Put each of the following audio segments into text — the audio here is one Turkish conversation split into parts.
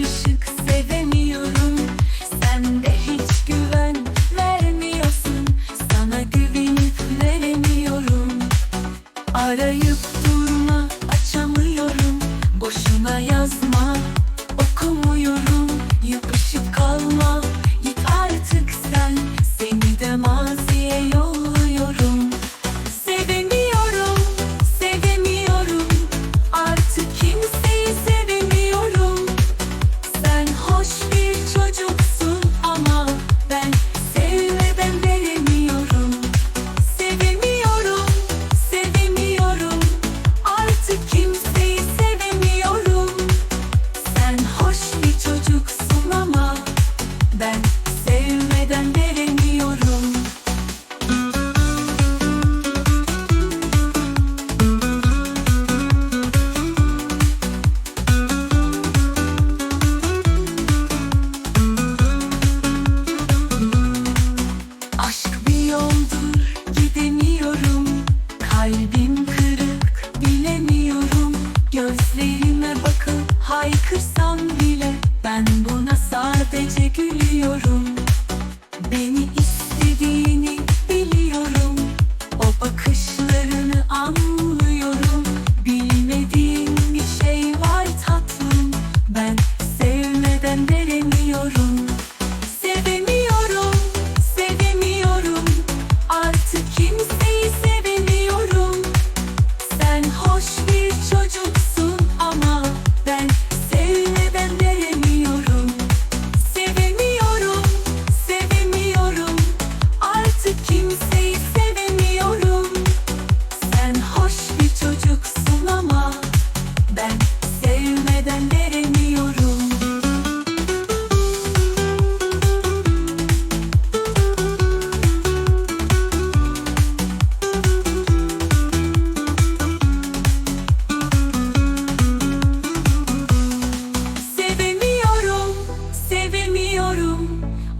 karışık Sen de hiç güven vermiyorsun. Sana güvenip veremiyorum. Arayıp durma açamıyorum. Boşuna yazma okumuyorum. Hoş bir çocuksun ama ben sevmeden veremiyorum. Aşk bir yoldur gidemiyorum. Kalbim kırık bilemiyorum. Gözlerime bakıp haykırsın.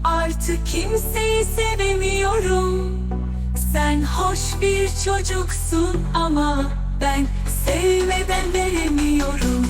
Artık kimseyi sevemiyorum. Sen hoş bir çocuksun ama Ben sevmeden veremiyorum.